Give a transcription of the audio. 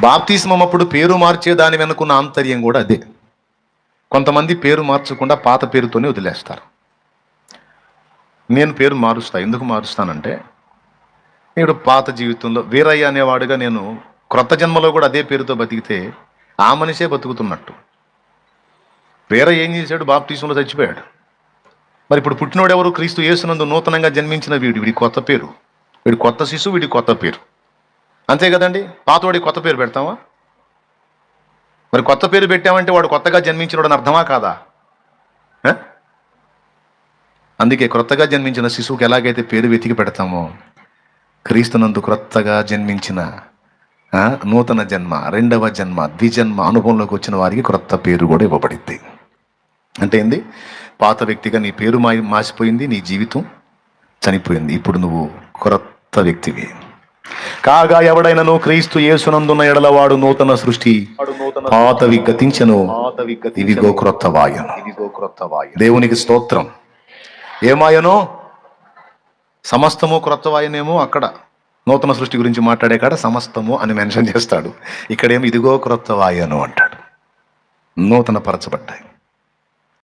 బాప్తిస్మం అప్పుడు పేరు మార్చే దాని వెనుకున్న ఆంతర్యం కూడా అదే. కొంతమంది పేరు మార్చకుండా పాత పేరుతోనే వదిలేస్తారు. నేను పేరు మారుస్తా ఎందుకు మారుస్తానంటే ఇప్పుడు పాత జీవితంలో వీరయ్య అనేవాడుగా నేను క్రొత్త జన్మలో కూడా అదే పేరుతో బతికితే ఆ మనిషే బతుకుతున్నట్టు. వీరయ్య ఏం చేశాడు? బాప్తీసంలో చచ్చిపోయాడు. మరి ఇప్పుడు పుట్టినోడు ఎవరు క్రీస్తు యేసునందు నూతనంగా జన్మించిన వీడు వీడి కొత్త పేరు. వీడి కొత్త శిశువు వీడి కొత్త పేరు. అంతే కదండి? పాతవాడికి కొత్త పేరు పెడతామా మరి కొత్త పేరు పెట్టామంటే వాడు కొత్తగా జన్మించినోడు అని అర్థమా కాదా? అందుకే క్రొత్తగా జన్మించిన శిశువుకి ఎలాగైతే పేరు వెతికి పెడతామో క్రీస్తునందు క్రొత్తగా జన్మించిన నూతన జన్మ రెండవ జన్మ ద్విజన్మ అనుభవంలోకి వచ్చిన వారికి క్రొత్త పేరు కూడా ఇవ్వబడింది. అంటే ఏంది? పాత వ్యక్తిగా నీ పేరు మా మాసిపోయింది నీ జీవితం చనిపోయింది. ఇప్పుడు నువ్వు క్రొత్త వ్యక్తివి. కాగా ఎవడైనను క్రీస్తు యేసునందున్న ఎడలవాడు నూతన సృష్టి. పాతవి గతించను. ఇవిగో క్రొత్త వాయను ఇవిగో క్రొత్త వాయు దేవునికి స్తోత్రం. ఏమాయనో? సమస్తము క్రొత్త వాయనేమో అక్కడ. నూతన సృష్టి గురించి మాట్లాడే కాడ సమస్తము అని మెన్షన్ చేస్తాడు. ఇక్కడేమో ఇదిగో క్రొత్త వాయను అంటాడు. నూతన పరచబడ్డాయి.